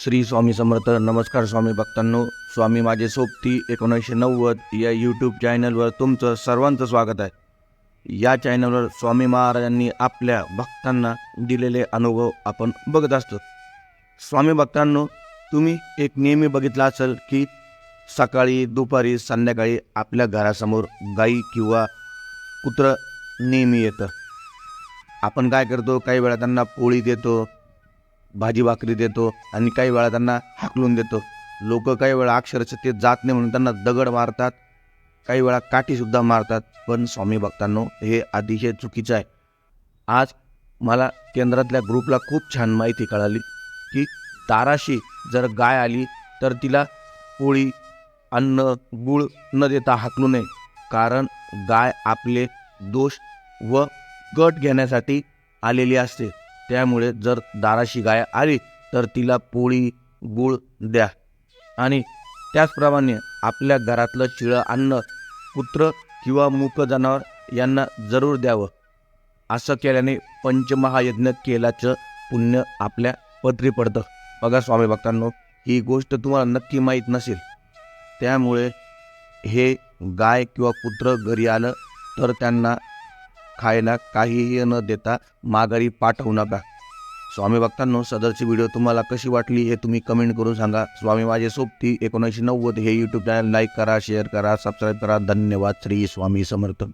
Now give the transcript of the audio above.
श्री स्वामी समर्थ नमस्कार स्वामी भक्तांनो. स्वामी माझे सोबती एकोणीसशे नव्वद या यूट्यूब चॅनलवर तुमचं सर्वांचं स्वागत आहे. या चॅनलवर स्वामी महाराजांनी आपल्या भक्तांना दिलेले अनुभव आपण बघत असतो. स्वामी भक्तांनो तुम्ही एक नेहमी बघितलं असेल की सकाळी दुपारी संध्याकाळी आपल्या घरासमोर गाई किंवा कुत्रं नेहमी येतं. आपण काय करतो? काही वेळा त्यांना पोळी देतो भाजी भाकरी देतो आणि काही वेळा त्यांना हाकलून देतो. लोक काही वेळा अक्षरशः ते जात नाही म्हणून त्यांना दगड मारतात. काही वेळा काठीसुद्धा मारतात. पण स्वामी भक्तांनो हे अतिशय चुकीचं आहे. आज मला केंद्रातल्या ग्रुपला खूप छान माहिती कळाली की दाराशी जर गाय आली तर तिला पोळी अन्न गुळ न देता हाकलू नये. कारण गाय आपले दोष व गट घेण्यासाठी आलेली असते. त्यामुळे जर दाराशी गाय आली तर तिला पोळी गुळ द्या. आणि त्याचप्रमाणे आपल्या घरातलं शिळं अन्न कुत्र किंवा मूक जनावर यांना जरूर द्यावं. असं केल्याने पंचमहायज्ञ केल्याचं पुण्य आपल्या पत्री पडतं. बघा स्वामी भक्तांनो ही गोष्ट तुम्हाला नक्की माहीत नसेल. त्यामुळे हे गाय किंवा कुत्र घरी आलं तर त्यांना खायला काहीही न देता माघारी पाठवू नका. स्वामी भक्तांनो सदरची व्हिडिओ तुम्हाला कशी वाटली हे तुम्ही कमेंट करून सांगा. स्वामी माझे सोबती एकोणीसशे नव्वद हे यूट्यूब चॅनल लाईक करा शेअर करा सबस्क्राईब करा. धन्यवाद. श्री स्वामी समर्थ.